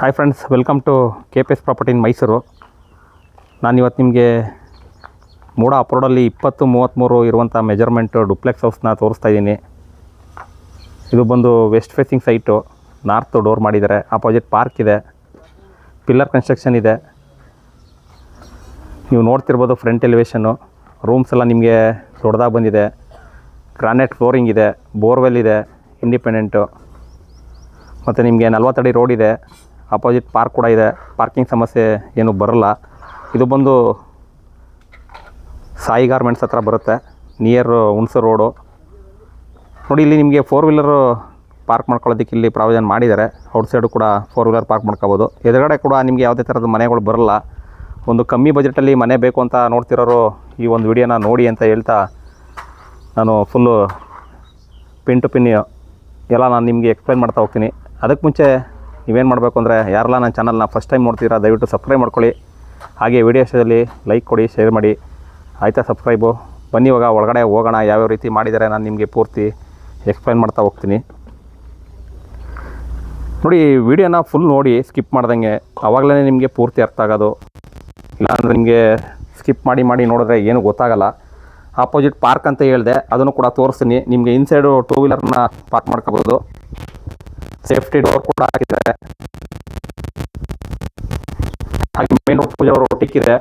Hi friends welcome to K P S property in Mysuru ನಾನು ಇವತ್ತು ನಿಮಗೆ ಮೂಡ ಅಪ್ರೋಡಲ್ಲಿ ಇಪ್ಪತ್ತು ಮೂವತ್ತ್ಮೂರು ಇರುವಂಥ ಮೆಜರ್ಮೆಂಟು ಡುಪ್ಲೆಕ್ಸ್ ಹೌಸ್ನ ತೋರಿಸ್ತಾ ಇದ್ದೀನಿ. ಇದು ಬಂದು west facing site north door ಮಾಡಿದ್ದಾರೆ. ಅಪೋಸಿಟ್ ಪಾರ್ಕ್ ಇದೆ. ಪಿಲ್ಲರ್ ಕನ್ಸ್ಟ್ರಕ್ಷನ್ ಇದೆ. ನೀವು ನೋಡ್ತಿರ್ಬೋದು ಫ್ರಂಟ್ ಎಲಿವೇಷನ್ನು ರೂಮ್ಸ್ ಎಲ್ಲ ನಿಮಗೆ ದೊಡ್ಡದಾಗಿ ಬಂದಿದೆ. ಗ್ರಾನೈಟ್ ಫ್ಲೋರಿಂಗ್ ಇದೆ ಬೋರ್ವೆಲ್ ಇದೆ ಇಂಡಿಪೆಂಡೆಂಟು ಮತ್ತು ನಿಮಗೆ ನಲ್ವತ್ತಡಿ ರೋಡ್ ಇದೆ. ಅಪೋಸಿಟ್ ಪಾರ್ಕ್ ಕೂಡ ಇದೆ. ಪಾರ್ಕಿಂಗ್ ಸಮಸ್ಯೆ ಏನು ಬರಲ್ಲ. ಇದು ಬಂದು ಸಾಯಿ ಗಾರ್ಮೆಂಟ್ಸ್ ಹತ್ರ ಬರುತ್ತೆ. ನಿಯರ್ ಹುಣಸೂರು ರೋಡು ನೋಡಿ, ಇಲ್ಲಿ ನಿಮಗೆ ಫೋರ್ ವೀಲರು ಪಾರ್ಕ್ ಮಾಡ್ಕೊಳ್ಳೋದಕ್ಕೆ ಇಲ್ಲಿ ಪ್ರಾವಿಷನ್ ಮಾಡಿದ್ದಾರೆ. ಔಟ್ ಸೈಡು ಕೂಡ ಫೋರ್ ವೀಲರ್ ಪಾರ್ಕ್ ಮಾಡ್ಕೋಬೋದು. ಎದುರುಗಡೆ ಕೂಡ ನಿಮಗೆ ಯಾವುದೇ ಥರದ ಮನೆಗಳು ಬರಲ್ಲ. ಒಂದು ಕಮ್ಮಿ ಬಜೆಟಲ್ಲಿ ಮನೆ ಬೇಕು ಅಂತ ನೋಡ್ತಿರೋರು ಈ ಒಂದು ವಿಡಿಯೋನ ನೋಡಿ ಅಂತ ಹೇಳ್ತಾ ನಾನು ಫುಲ್ಲು ಪಿನ್ ಟು ಪಿನ್ ಎಲ್ಲ ನಾನು ನಿಮಗೆ ಎಕ್ಸ್ಪ್ಲೈನ್ ಮಾಡ್ತಾ ಹೋಗ್ತೀನಿ. ಅದಕ್ಕೆ ಮುಂಚೆ ನೀವೇನು ಮಾಡಬೇಕು ಅಂದರೆ ಯಾರೆಲ್ಲ ನನ್ನ ಚಾನಲ್ನ ಫಸ್ಟ್ ಟೈಮ್ ನೋಡ್ತೀರಾ ದಯವಿಟ್ಟು ಸಬ್ಸ್ಕ್ರೈಬ್ ಮಾಡ್ಕೊಳ್ಳಿ. ಹಾಗೆ ವಿಡಿಯೋ ಲೈಕ್ ಕೊಡಿ ಶೇರ್ ಮಾಡಿ. ಆಯಿತಾ ಸಬ್ಸ್ಕ್ರೈಬು ಬನ್ನಿ ಇವಾಗ, ಒಳಗಡೆ ಹೋಗೋಣ. ಯಾವ್ಯಾವ ರೀತಿ ಮಾಡಿದ್ದಾರೆ ನಾನು ನಿಮಗೆ ಪೂರ್ತಿ ಎಕ್ಸ್ಪ್ಲೈನ್ ಮಾಡ್ತಾ ಹೋಗ್ತೀನಿ. ನೋಡಿ ವಿಡಿಯೋನ ಫುಲ್ ನೋಡಿ ಸ್ಕಿಪ್ ಮಾಡ್ದಂಗೆ ಆವಾಗಲೇ ನಿಮಗೆ ಪೂರ್ತಿ ಅರ್ಥ ಆಗೋದು. ಇಲ್ಲಾಂದರೆ ನಿಮಗೆ ಸ್ಕಿಪ್ ಮಾಡಿ ಮಾಡಿ ನೋಡಿದ್ರೆ ಏನು ಗೊತ್ತಾಗಲ್ಲ. ಆಪೋಸಿಟ್ ಪಾರ್ಕ್ ಅಂತ ಹೇಳಿದೆ, ಅದನ್ನು ಕೂಡ ತೋರಿಸ್ತೀನಿ. ನಿಮಗೆ ಇನ್ಸೈಡು ಟೂ ವೀಲರ್ನ ಪಾರ್ಕ್ ಮಾಡ್ಕೋಬೋದು. ಸೇಫ್ಟಿ ಡೋರ್ ಕೂಡ ಹಾಕಿದ್ದಾರೆ ಹಾಗೆ ಮೇನ್ ಪೂಜೆ ಅವರು ಟಿಕ್ಕಿದೆ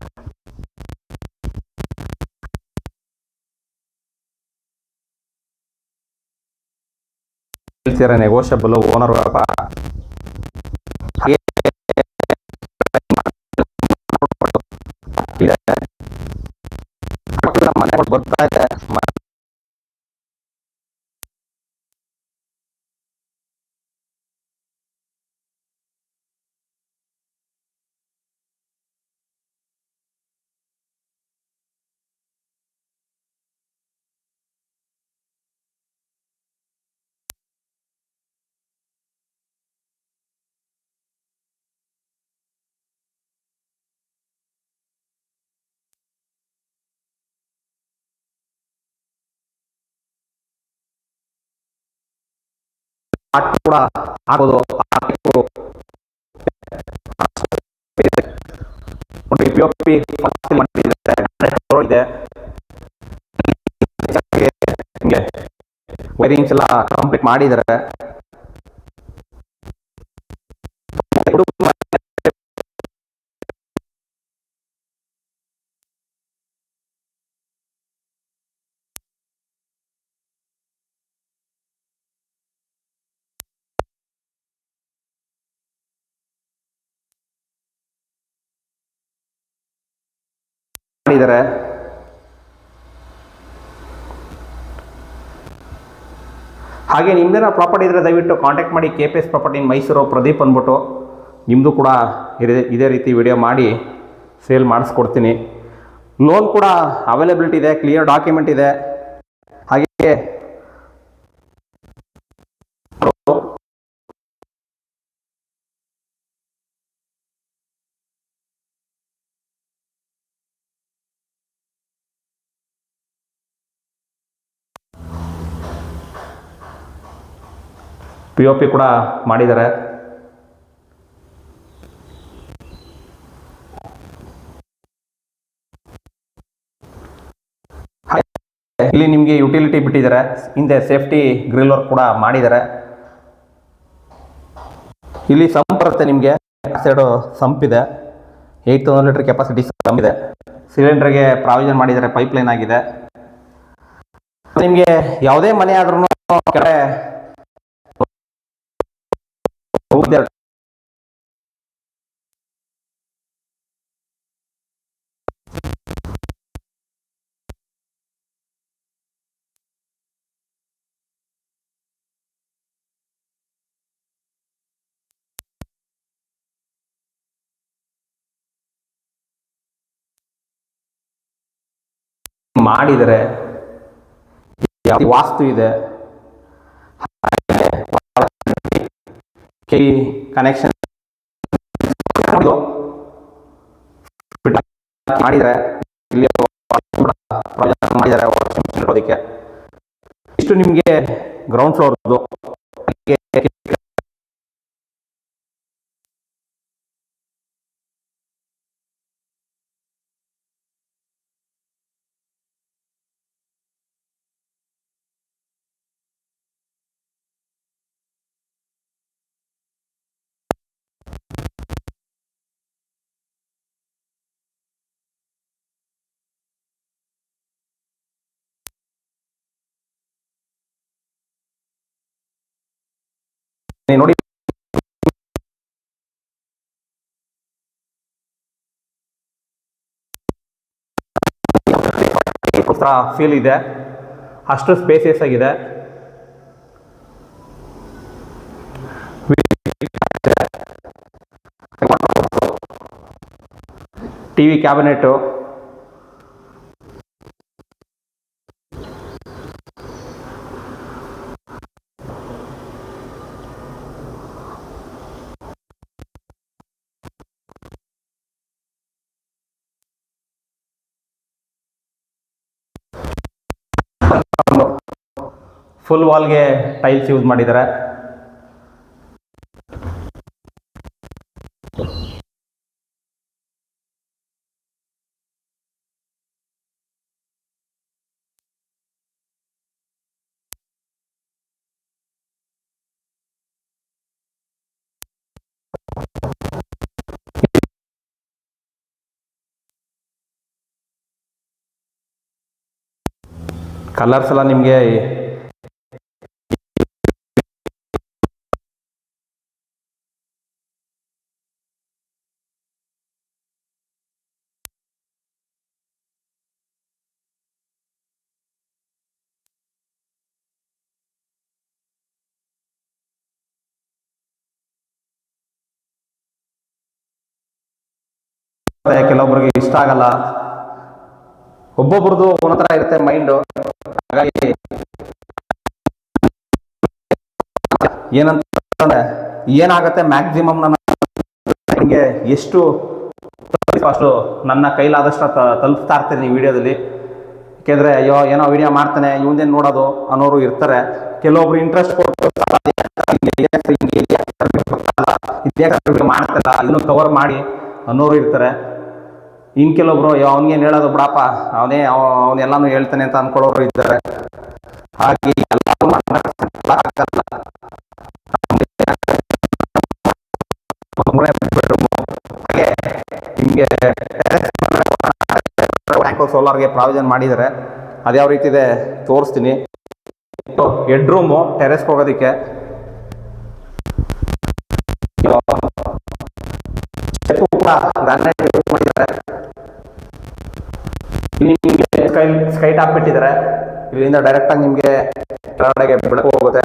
ಹೇಳ್ತೀರಾ ನೆಗೋಷಿಯಬಲ್ ಓನರ್ ಹಾಗೆ ಇದೆ. ಪಕ್ಕದ ಮನೆಗಳು ಬರ್ತಾ ಇದೆ ಕೂಡ ಆಗೋದು ಆಟಕ್ಕೂ ನೋಡಿ ಪಿ ಒ ಪಿ ಇದೆ ಹಿಂಗೆ ವೈರಿಂಗ್ಸ್ ಎಲ್ಲ ಕಂಪ್ಲೀಟ್ ಮಾಡಿದ್ದಾರೆ ಮಾಡಿದ್ದಾರೆ. ಹಾಗೆ ನಿಮ್ದೇನ ಪ್ರಾಪರ್ಟಿ ಇದ್ದರೆ ದಯವಿಟ್ಟು ಕಾಂಟ್ಯಾಕ್ಟ್ ಮಾಡಿ K P S property Mysuru Pradeep ಅಂದ್ಬಿಟ್ಟು. ನಿಮ್ಮದು ಕೂಡ ಇದೇ ರೀತಿ ವಿಡಿಯೋ ಮಾಡಿ ಸೇಲ್ ಮಾಡಿಸ್ಕೊಡ್ತೀನಿ. ಲೋನ್ ಕೂಡ ಅವೈಲೇಬಿಲಿಟಿ ಇದೆ ಕ್ಲಿಯರ್ ಡಾಕ್ಯುಮೆಂಟ್ ಇದೆ. ಹಾಗೆ ಪಿ ಒ ಪಿ ಕೂಡ ಮಾಡಿದ್ದಾರೆ. ಇಲ್ಲಿ ನಿಮಗೆ ಯುಟಿಲಿಟಿ ಬಿಟ್ಟಿದ್ದಾರೆ. ಹಿಂದೆ ಸೇಫ್ಟಿ ಗ್ರಿಲ್ ವರ್ಕ್ ಕೂಡ ಮಾಡಿದ್ದಾರೆ. ಇಲ್ಲಿ ಸಂಪ್ ಬರುತ್ತೆ ನಿಮಗೆ. ಸೈಡು ಸಂಪ್ ಇದೆ. Eight thousand litre capacity sump ಇದೆ. ಸಿಲಿಂಡರ್ಗೆ ಪ್ರಾವಿಷನ್ ಮಾಡಿದ್ದಾರೆ. ಪೈಪ್ ಲೈನ್ ಆಗಿದೆ. ನಿಮಗೆ ಯಾವುದೇ ಮನೆ ಆದ್ರೂ ಮಾಡಿದರೆ ಯಾವ ವಾಸ್ತು ಇದೆ? ಕೈ ಕನೆಕ್ಷನ್ ಮಾಡಿದರೆ ಇಲ್ಲಿ ಮಾಡಿದ್ದಾರೆ ಅದಕ್ಕೆ ಇಷ್ಟು ನಿಮಗೆ ಗ್ರೌಂಡ್ ಫ್ಲೋರ್ದು ನೋಡಿ. ಫೀಲ್ ಇದೆ. ಅಷ್ಟು ಸ್ಪೇಸಿಯಸ್ ಆಗಿದೆ. ಟಿ ವಿ ಕ್ಯಾಬಿನೆಟು ಫುಲ್ ವಾಲ್ಗೆ ಟೈಲ್ಸ್ ಯೂಸ್ ಮಾಡಿದ್ದಾರೆ ಕಲರ್ಸ್ ಎಲ್ಲ ನಿಮಗೆ ಕೆಲವೊಬ್ರಿಗೆ ಇಷ್ಟ ಆಗಲ್ಲ. ಒಬ್ಬೊಬ್ರದ್ದು ಒಂಥರ ಇರುತ್ತೆ ಮೈಂಡ್ ಹಾಗಾಗಿ ಏನಂತಂದ್ರೆ ಏನಾಗತ್ತೆ ಮ್ಯಾಕ್ಸಿಮಮ್ ನನ್ನ ನನಗೆ ಎಷ್ಟು ಅಷ್ಟು ನನ್ನ ಕೈಲಾದಷ್ಟು ತಲುಪ್ತಾ ಇರ್ತೀನಿ ವಿಡಿಯೋದಲ್ಲಿ. ಯಾಕೆಂದ್ರೆ ಅಯ್ಯೋ, ಏನೋ ವಿಡಿಯೋ ಮಾಡ್ತಾನೆ ಇವಂದೇನು ನೋಡೋದು ಅನ್ನೋರು ಇರ್ತಾರೆ. ಕೆಲವೊಬ್ರು ಇಂಟ್ರೆಸ್ಟ್ ಕೊಟ್ಟು ಇದೇ ಮಾಡ್ತಾರ ಇದನ್ನು ಕವರ್ ಮಾಡಿ ಅನ್ನೋರು ಇರ್ತಾರೆ. ಇನ್ನು ಕೆಲವೊಬ್ರು ಅವ್ನಿಗೇನು ಹೇಳೋದು ಬಿಡಪ್ಪ, ಅವನೇ ಅವನೆಲ್ಲಾನು ಹೇಳ್ತಾನೆ ಅಂತ ಅನ್ಕೊಳ್ಳೋರು ಇದ್ದಾರೆ. ಹಾಗೆ ಎಲ್ಲರೂ ನಿಮಗೆ ಸೋಲಾರ್ಗೆ ಪ್ರಾವಿಷನ್ ಮಾಡಿದ್ದಾರೆ. ಅದ್ಯಾವ ರೀತಿ ಇದೆ ತೋರಿಸ್ತೀನಿ. ಹೆಡ್ ರೂಮು ಟೆರೆಸ್ಗೆ ಹೋಗೋದಕ್ಕೆ. ಕೂಡ ಗ್ರಾನೈಟ್ ಮಾಡಿದ್ದಾರೆ ಇಲ್ಲಿ ನಿಮಗೆ ಸ್ಕೈ ಸ್ಕೈಟ್ ಹಾಕ್ಬಿಟ್ಟಿದ್ದಾರೆ ಇಲ್ಲಿಂದ ಡೈರೆಕ್ಟಾಗಿ ನಿಮಗೆ ಬೆಳಕು ಹೋಗುತ್ತೆ.